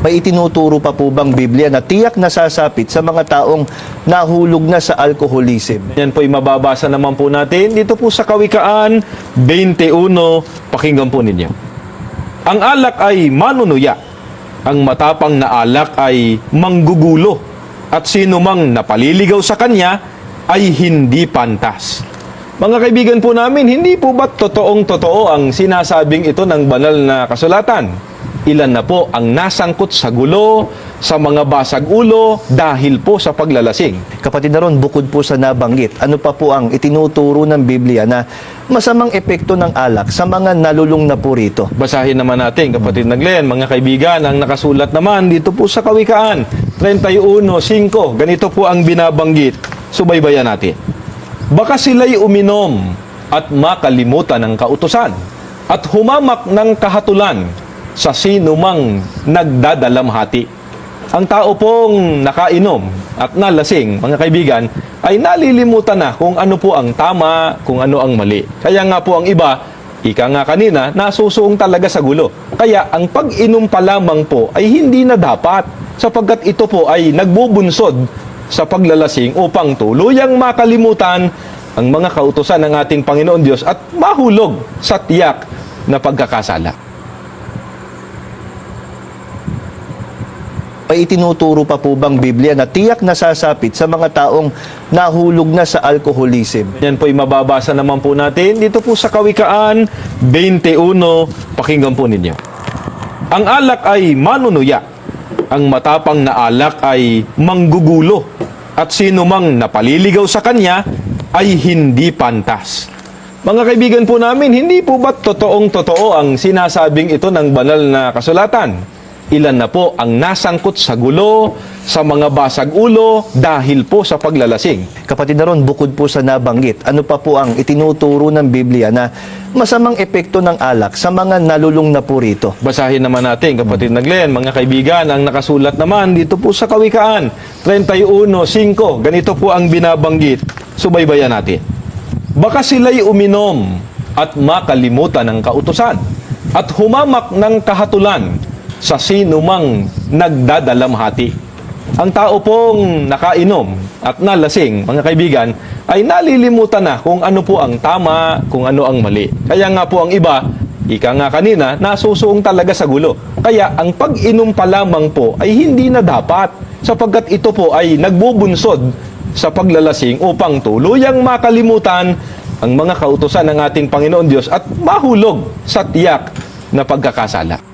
May itinuturo pa po bang Biblia na tiyak nasasapit sa mga taong nahulog na sa alcoholism? Yan po ay mababasa naman po natin dito po sa Kawikaan 21. Pakinggan po ninyo. Ang alak ay manunuya. Ang matapang na alak ay manggugulo. At sino mang napaliligaw sa kanya ay hindi pantas. Mga kaibigan po namin, hindi po ba totoong totoo ang sinasabing ito ng banal na kasulatan? Ilan na po ang nasangkot sa gulo, sa mga basag ulo dahil po sa paglalasing. Kapatid na ron, bukod po sa nabanggit, ano pa po ang itinuturo ng Biblia na masamang epekto ng alak sa mga nalulung na po rito? Basahin naman natin, kapatid na Glenn, mga kaibigan, ang nakasulat naman dito po sa Kawikaan 31.5. Ganito po ang binabanggit. Subaybayan natin. Baka sila'y uminom at makalimutan ng kautusan at humamak ng kahatulan sa sino mang nagdadalamhati. Ang tao pong nakainom at nalasing, mga kaibigan, ay nalilimutan na kung ano po ang tama, kung ano ang mali. Kaya nga po ang iba, ika nga kanina, nasusuong talaga sa gulo. Kaya ang pag-inom pa lamang po ay hindi na dapat sapagkat ito po ay nagbubunsod sa paglalasing upang tuluyang makalimutan ang mga kautosan ng ating Panginoon Diyos at mahulog sa tiyak na pagkakasala. May itinuturo pa po bang Biblia na tiyak nasasapit sa mga taong nahulog na sa alcoholism? Yan po ay mababasa naman po natin dito po sa Kawikaan 21. Pakinggan po ninyo. Ang alak ay manunuya. Ang matapang na alak ay manggugulo. At sino mang napaliligaw sa kanya ay hindi pantas. Mga kaibigan po namin, hindi po ba totoong totoo ang sinasabing ito ng banal na kasulatan? Ilan na po ang nasangkot sa gulo, sa mga basag ulo dahil po sa paglalasing. Kapatid na ron, bukod po sa nabanggit, ano pa po ang itinuturo ng Biblia na masamang epekto ng alak sa mga nalulung na po rito? Basahin naman natin, kapatid na Glenn, mga kaibigan, ang nakasulat naman dito po sa Kawikaan 31.5. Ganito po ang binabanggit. Subaybayan natin. Baka sila'y uminom at makalimutan ng kautusan at humamak ng kahatulan sa sino mang nagdadalamhati. Ang tao pong nakainom at nalasing, mga kaibigan, ay nalilimutan na kung ano po ang tama, kung ano ang mali. Kaya nga po ang iba, ika nga kanina, nasusuong talaga sa gulo. Kaya ang pag-inom pa lamang po ay hindi na dapat sapagkat ito po ay nagbubunsod sa paglalasing upang tuluyang makalimutan ang mga kautosan ng ating Panginoon Diyos at mahulog sa tiyak na pagkakasala.